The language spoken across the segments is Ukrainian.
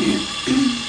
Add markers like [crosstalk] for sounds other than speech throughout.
Mm-hmm.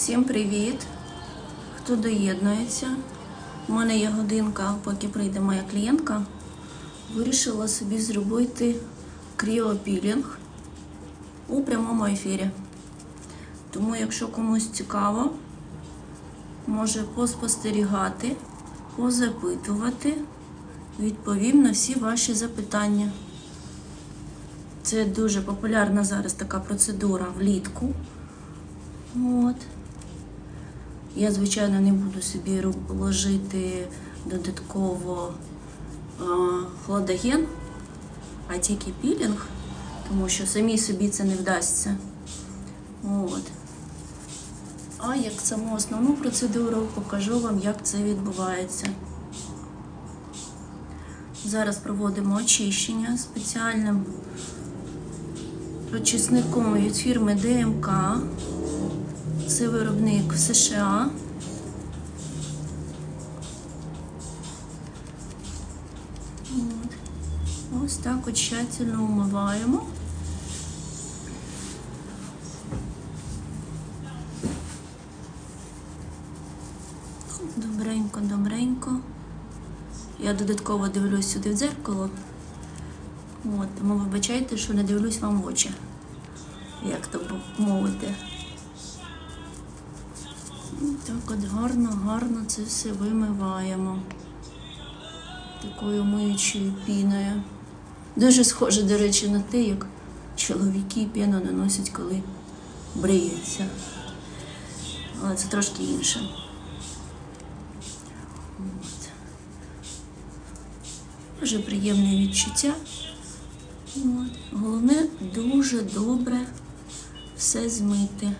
Всім привіт! Хто доєднується? У мене є годинка, поки прийде моя клієнтка. Вирішила собі зробити кріопілінг у прямому ефірі. Тому, якщо комусь цікаво, може поспостерігати, позапитувати, відповім на всі ваші запитання. Це дуже популярна зараз така процедура влітку. От. Я, звичайно, не буду собі ложити додатково хладоген, а тільки пілінг, тому що самі собі це не вдасться. От. А як саму основну процедуру покажу вам, як це відбувається. Зараз проводимо очищення спеціальним очисником від фірми ДМК. Це виробник США. Ось так от тщательно умиваємо. Добренько, добренько. Я додатково дивлюсь сюди в дзеркало. От, тому вибачайте, що не дивлюсь вам в очі. Як то мовити. Так от гарно, гарно це все вимиваємо такою миючою піною. Дуже схоже, до речі, на те, як чоловіки піну наносять, коли бриються. Але це трошки інше. От. Дуже приємне відчуття. От. Головне дуже добре все змити.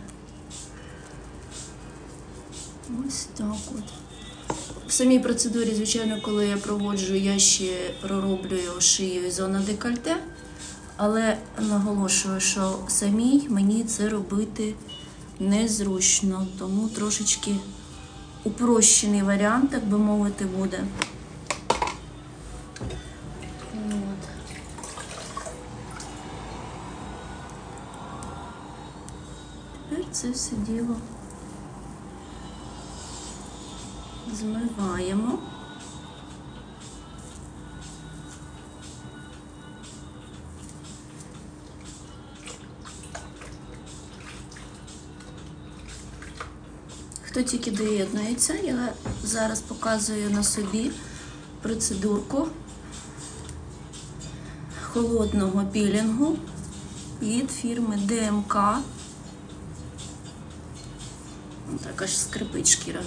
Ось так от. В самій процедурі, звичайно, коли я проводжу, я ще пророблюю шию і зону декольте, але наголошую, що самій мені це робити незручно, тому трошечки упрощений варіант, так би мовити, буде. От. Тепер це все діло змиваємо. Хто тільки доєднується, я зараз показую на собі процедурку холодного пілінгу від фірми ДМК. Так аж скрипить шкіра.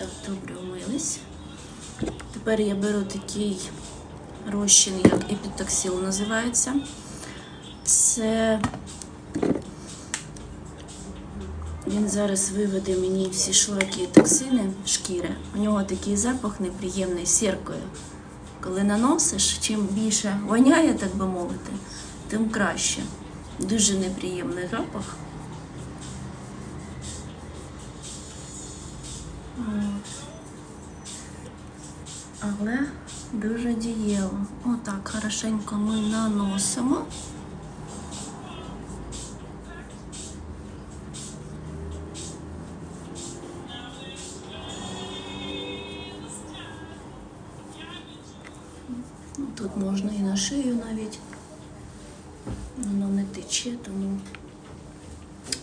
Так добре умились. Тепер я беру такий розчин, як епітоксил називається. Це він зараз виведе мені всі шлаки і токсини шкіри. У нього такий запах неприємний сіркою. Коли наносиш, чим більше воняє, так би мовити, тим краще. Дуже неприємний запах але дуже дієво. Отак, хорошенько ми наносимо. Ну, тут можна і на шию навіть, воно не тече, тому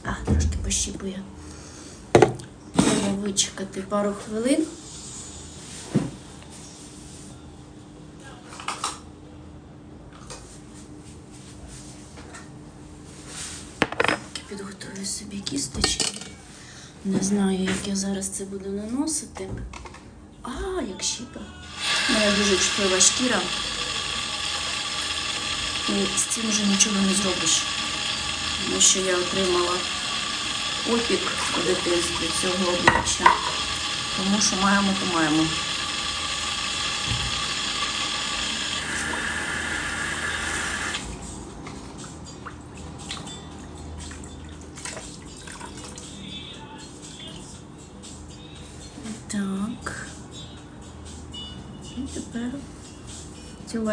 а, трошки пощіпує. Треба вичекати пару хвилин. Підготую собі кісточки. Не знаю, як я зараз це буду наносити. А, як щіпа. Мене дуже чутлива шкіра. І з цим вже нічого не зробиш. Тому що я отримала опік у дитинстві цього обличчя. Тому що маємо, то маємо.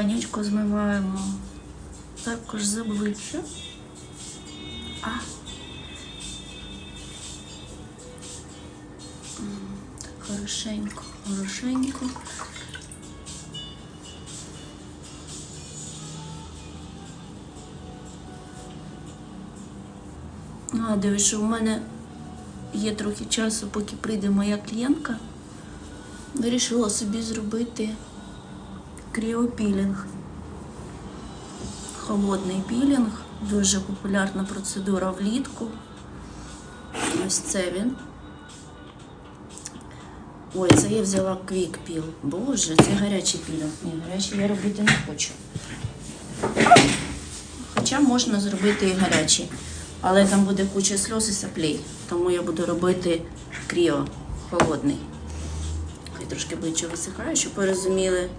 Ванючку змиваємо також з обличчя. А. Хорошенько, хорошенько. Нагадую, що в мене є трохи часу, поки прийде моя клієнтка. Вирішила собі зробити кріопілінг. Холодний пілінг, дуже популярна процедура влітку. Ось це він. Ой, це я взяла квік піл. Боже, це гарячий пілінг. Ні, гарячий я робити не хочу. Хоча можна зробити і гарячий. Але там буде куча сльоз і саплей. Тому я буду робити кріо холодний. Хай трошки ближче висихає, щоб ви розуміли.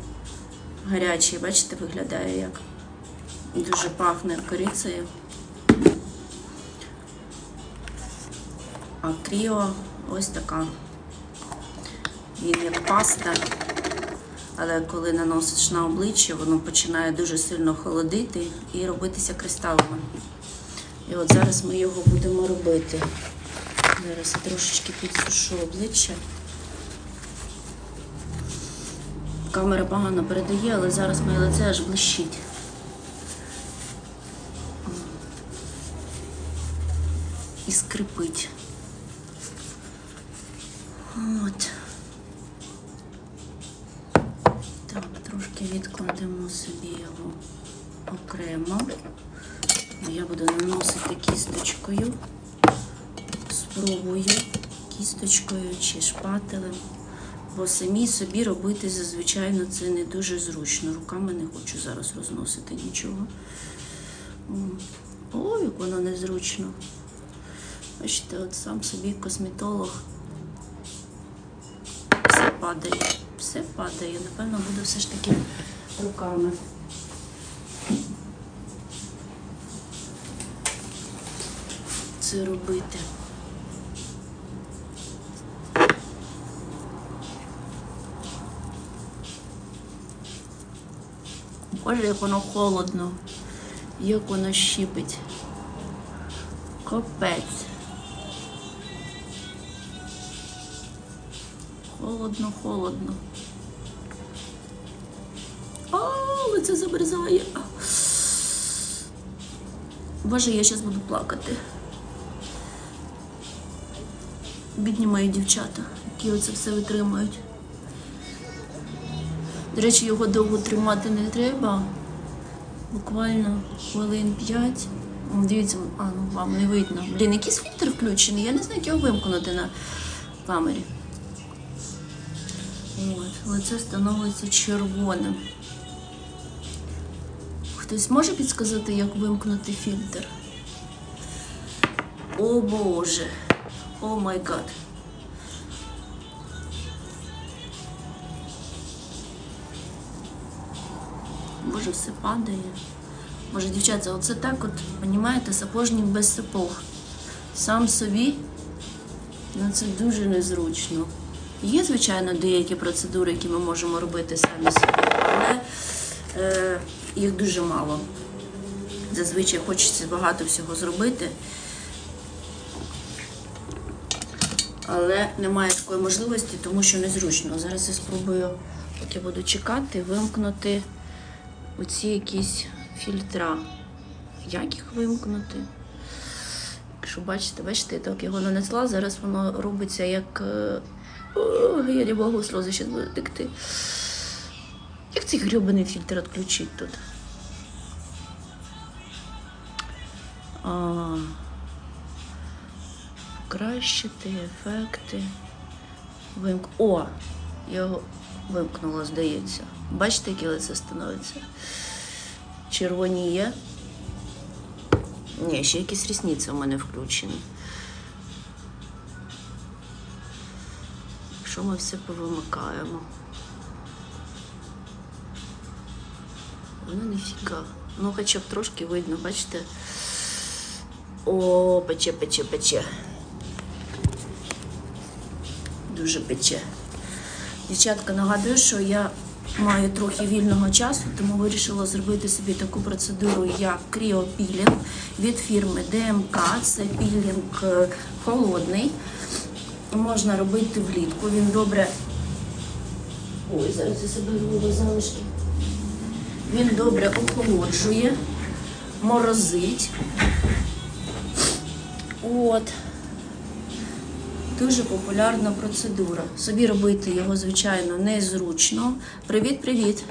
Гарячий, бачите, виглядає як. Дуже пахне корицею. А кріо ось така. Він як паста, але коли наносиш на обличчя, воно починає дуже сильно холодити і робитися кристалами. І от зараз ми його будемо робити. Зараз я трошечки підсушу обличчя. Камера погано передає, але зараз моє лице аж блищить. І скрипить. От. Так, трошки відкладемо собі його окремо. Я буду наносити кісточкою. Спробую кісточкою чи шпателем. Бо самі собі робити зазвичай це не дуже зручно. Руками не хочу зараз розносити нічого. Ой, як воно незручно. Бачите, от сам собі косметолог. Все падає, все падає. Напевно, буду все ж таки руками. Це робити. Боже, як воно холодно, як воно щипить. Капець. Холодно, холодно. А, лице замерзає. Боже, я зараз буду плакати. Бідні мої дівчата, які оце все витримують. До речі, його довго тримати не треба. Буквально хвилин 5. Дивіться, а ну вам не видно. Блін, якийсь фільтр включений. Я не знаю, як його вимкнути на камері. От, лице становиться червоним. Хтось може підказати, як вимкнути фільтр? О Боже! О май гад! Боже, все падає. Боже, дівчата, оце так от, понімаєте, сапожник без сапог. Сам собі, ну це дуже незручно. Є, звичайно, деякі процедури, які ми можемо робити самі собі, але е, їх дуже мало. Зазвичай хочеться багато всього зробити. Але немає такої можливості, тому що незручно. Зараз я спробую, поки буду чекати, вимкнути оці якісь фільтра. Як їх вимкнути? Якщо бачите, бачите, я так його нанесла, зараз воно робиться як. е, О, я не можу, сльози зараз будуть текти. Як цей гребаний фільтр відключити тут? А, покращити ефекти. Вимк... О! Я його вимкнула, здається. Бачите, яке лице становиться? Червоні є. Ні, ще якісь рісниці у мене включені. Якщо ми все повимикаємо. Воно ніфіга. Ну, хоча б трошки видно, бачите? О, пече, пече, пече. Дуже пече. Дівчатка, нагадую, що я маю трохи вільного часу, тому вирішила зробити собі таку процедуру, як кріопілінг від фірми ДМК. Це пілінг е, холодний. Можна робити влітку. Він добре. Ой, зараз я себе вивела залишки. Він добре охолоджує, морозить. От. Дуже популярна процедура. Собі робити його, звичайно, незручно. Привіт-привіт.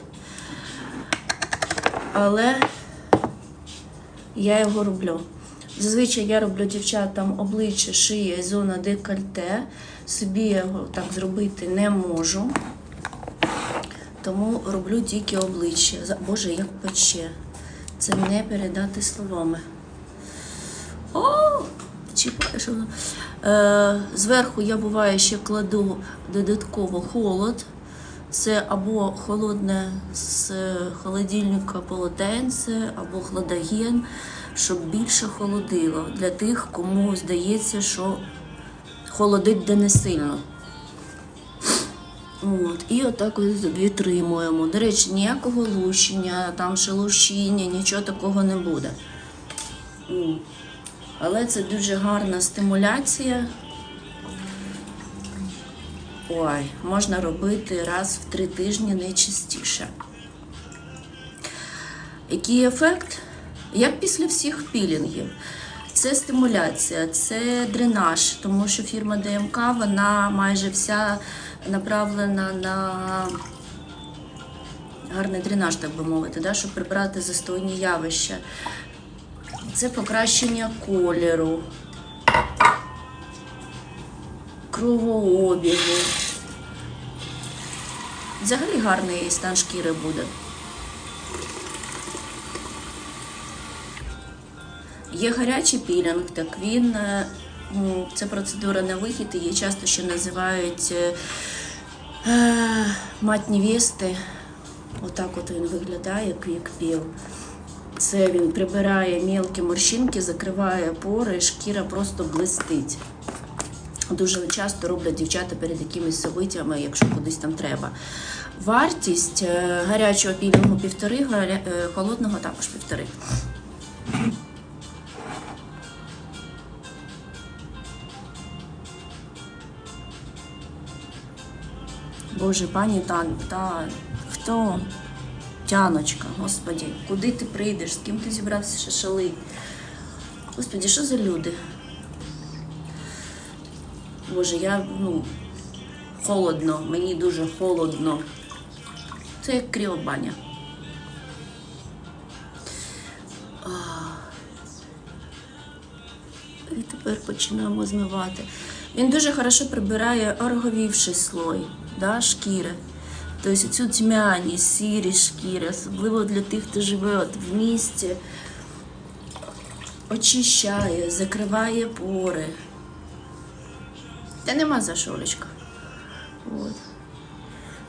Але я його роблю. Зазвичай я роблю дівчатам обличчя, шия і зона декольте. Собі його так зробити не можу. Тому роблю тільки обличчя. Боже, як пече. Це не передати словами. Чіпаєш воно. Е, зверху я буває ще кладу додатково холод. Це або холодне з холодильника полотенце, або хладоген, щоб більше холодило. Для тих, кому здається, що холодить де не сильно. От, і отак ось відтримуємо. До речі, ніякого лущення, там шелушіння, нічого такого не буде. Але це дуже гарна стимуляція. Ой, можна робити раз в три тижні не частіше. Який ефект? Як після всіх пілінгів. Це стимуляція, це дренаж, тому що фірма ДМК вона майже вся направлена на гарний дренаж, так би мовити, да, щоб прибрати застойні явища. Це покращення кольору, кровообігу. Взагалі гарний стан шкіри буде. Є гарячий пілінг, так він е, це процедура на вихід, її часто ще називають е, е, мать невести. Отак от він виглядає, як піл. Це він прибирає мілкі морщинки, закриває пори, шкіра просто блистить. Дуже часто роблять дівчата перед якимись событиями, якщо кудись там треба. Вартість е, гарячого пілінгу півтори, е, холодного також півтори. Боже, пані Тан, та хто? Тяночка, господі, куди ти прийдеш? З ким ти зібрався шашалить? Господі, що за люди? Боже, я, ну, холодно, мені дуже холодно. Це як кріобаня. І тепер починаємо змивати. Він дуже хорошо прибирає ороговівший слой да, шкіри. Тобто цю тьмяність, сірі шкіри, особливо для тих, хто живе от в місті, очищає, закриває пори. Та нема за що, Олечка. От.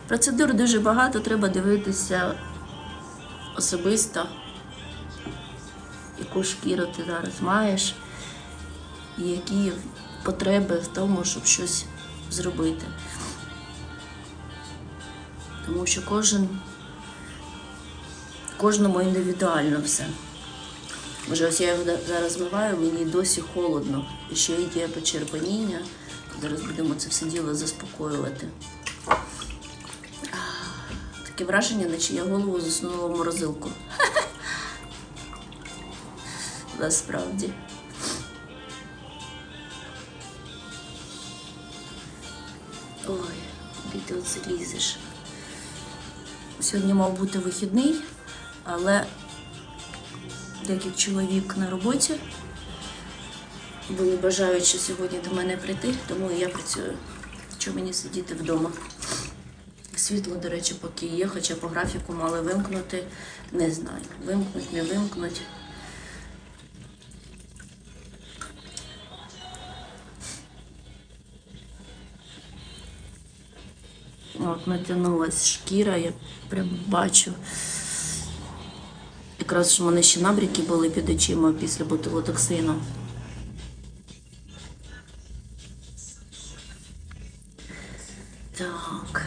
Процедур дуже багато, треба дивитися особисто, яку шкіру ти зараз маєш і які потреби в тому, щоб щось зробити. Тому що кожен, кожному індивідуально все. Може, ось я його зараз змиваю, мені досі холодно. І ще йде почерпаніння. Зараз будемо це все діло заспокоювати. Таке враження, наче я голову засунула в морозилку. [laughs] Насправді. Ой, ти оце лізеш? Сьогодні мав бути вихідний, але як чоловік на роботі, були бажаючи сьогодні до мене прийти, тому я працюю. Що мені сидіти вдома? Світло, до речі, поки є, хоча по графіку мали вимкнути. Не знаю. Вимкнуть, не вимкнуть. От натягнулась шкіра, я прям бачу. Якраз ж в мене ще набряки були під очима після ботулотоксину. Так.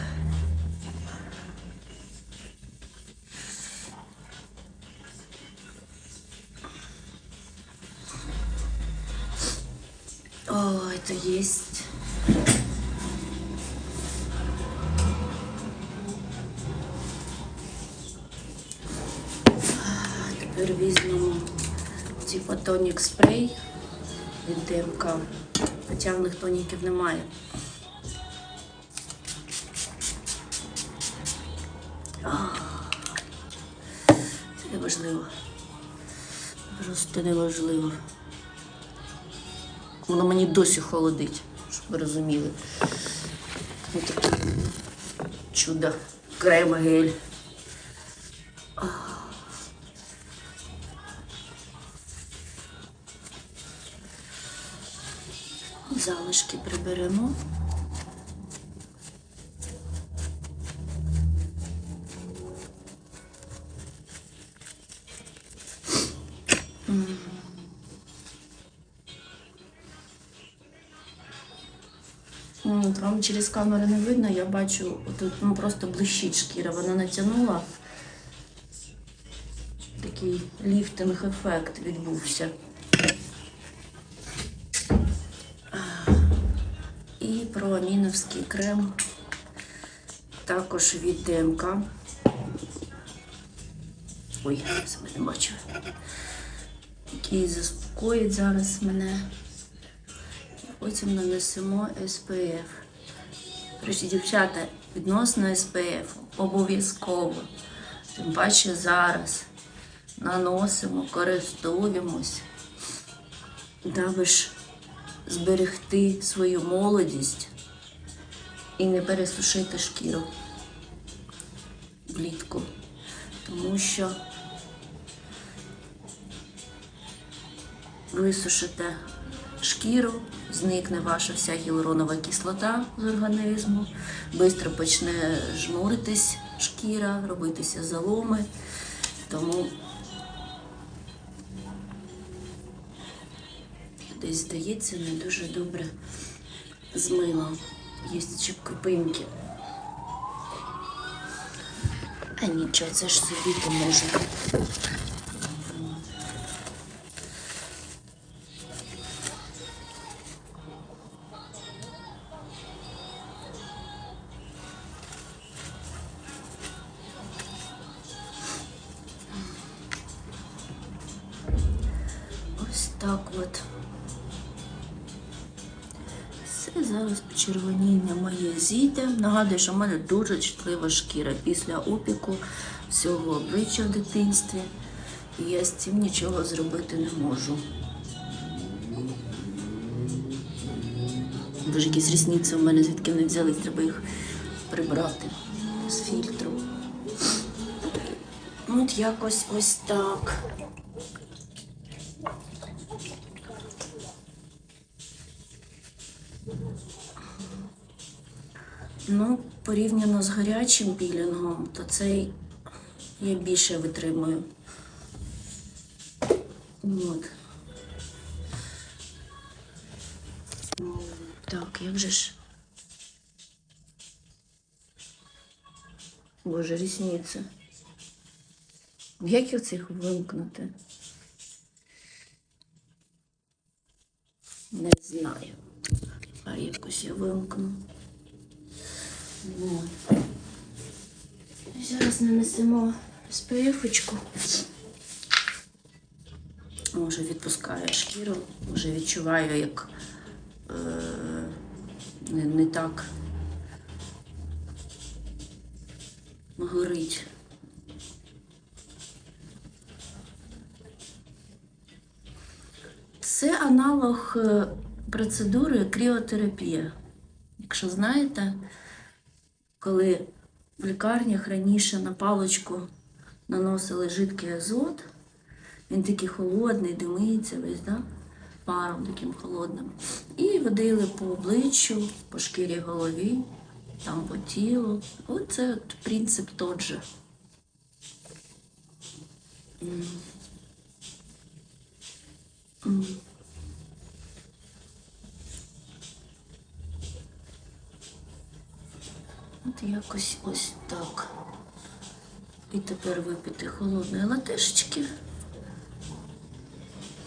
О, это есть. Тепер візьмемо типу тонік спрей від ДМК. Хоча в них тоніків немає. Це неважливо. Просто неважливо. Воно мені досі холодить, щоб ви розуміли. Чудо. Крем гель. Вам через камеру не видно, я бачу, тут ну, просто блищить шкіра. Вона натягнула. Такий ліфтинг-ефект відбувся. І проаміновський крем також від ДМК. Ой, себе не бачу. Який заспокоїть зараз мене. Потім нанесемо SPF. Речі, дівчата, відносно SPF обов'язково. Тим паче зараз наносимо, користуємось, даби ж зберегти свою молодість і не пересушити шкіру влітку. Тому що висушите шкіру, зникне ваша вся гіалуронова кислота з організму, швидко почне жмуритись шкіра, робитися заломи. Тому десь здається не дуже добре змила. Є ще крупинки. А нічого, це ж собі то почервоніння моє зійде. Нагадую, що в мене дуже чутлива шкіра після опіку всього обличчя в дитинстві. І я з цим нічого зробити не можу. Боже, якісь рісниці у мене звідки не взялись, треба їх прибрати з фільтру. От якось ось так. Ну, порівняно з гарячим пілінгом, то цей я більше витримую. От. Так, як же ж. Боже, рісниці. Як їх цих вимкнути? Не знаю. А якось я вимкну. От. Зараз нанесемо SPF-очку. Може відпускає шкіру, може відчуваю, як е, не, не так горить. Це аналог е, процедури кріотерапія. Якщо знаєте, коли в лікарнях раніше на паличку наносили жидкий азот, він такий холодний, димиться весь, да? паром таким холодним. І водили по обличчю, по шкірі голові, там по тілу. Оце от принцип тот же. М. М. От якось ось так. І тепер випити холодної латешечки.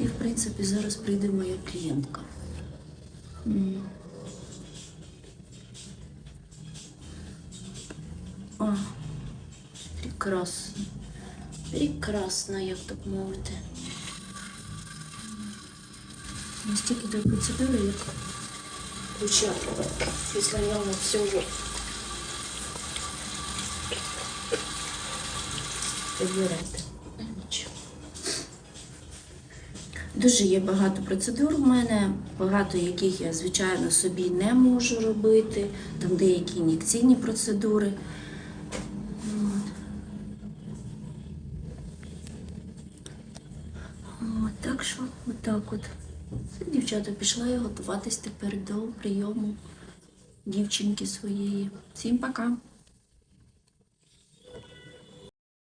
І, в принципі, зараз прийде моя клієнтка. О, прекрасно. Прекрасно, як так мовити. Настільки до процедури, як початку. Після нього всього. Нічого. Дуже є багато процедур у мене, багато яких я, звичайно, собі не можу робити. Там деякі ін'єкційні процедури. От, так що, отак от. Дівчата, пішла я готуватись тепер до прийому дівчинки своєї. Всім пока!